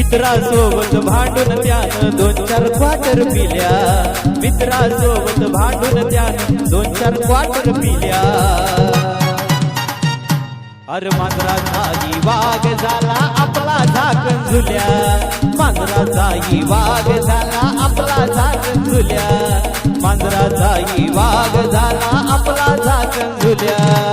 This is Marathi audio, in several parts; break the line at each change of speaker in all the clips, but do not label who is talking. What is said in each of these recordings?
मित्रासोबत भांडून त्यानं दोन चार क्वार्टर पिल्या. मित्रासोबत भांडून त्यानं दोन चार क्वार्टर पिल्या. अरे मांजराचाही वाघ झाला आपला झाकण झुल्या. मांजराचाही वाघ झाला आपला झाकण झुल्या. मांजराचाही वाघ झाला आपला झाकण झुल्या.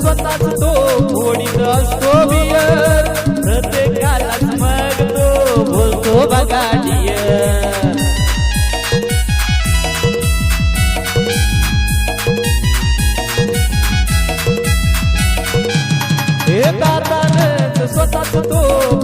स्वतःच तो फोडीत असतो बियर प्रत्येकालाच मग तो बोलतो बघा हे दातानच स्वतःच तो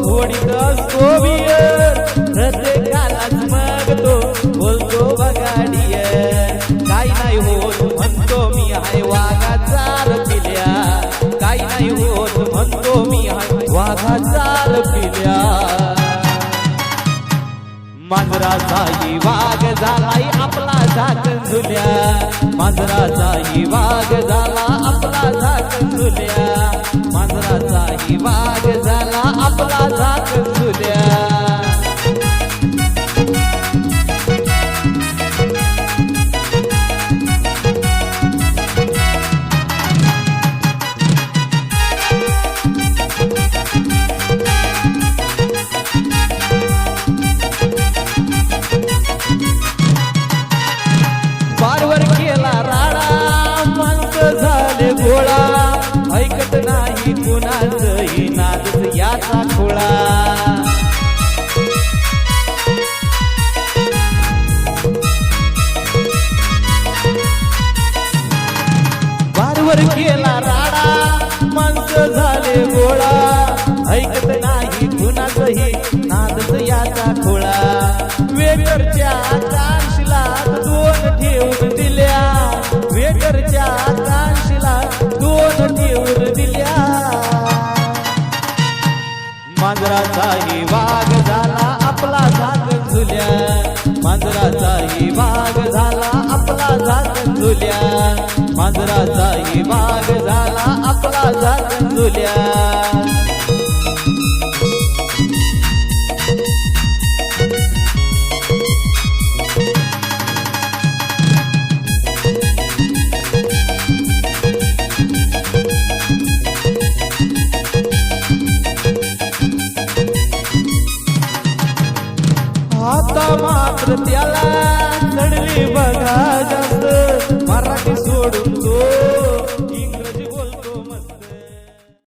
नाही होत म्हणतो मी. वाघा चाल पिल्या. मांजराचाही वाघ झालाय आपला झाकण झुल्या. मांजराचाही वाघ झाला. कुणाचंही नादच याचा खोळा. वारवर केला राडा माणसं झाले गोळा. ऐकत नाही कुणाचही नादच याचा खोळा. वेगरच्या दोन ठेवून दिल्या. वेगरच्या मांजराचाही वाघ झाला आपला झाकण झुल्या. मांजराचाही वाघ झाला आपला झाकण झुल्या. मांजराचाही वाघ झाला आपला झाकण झुल्या. मात्र त्याला चढली बघा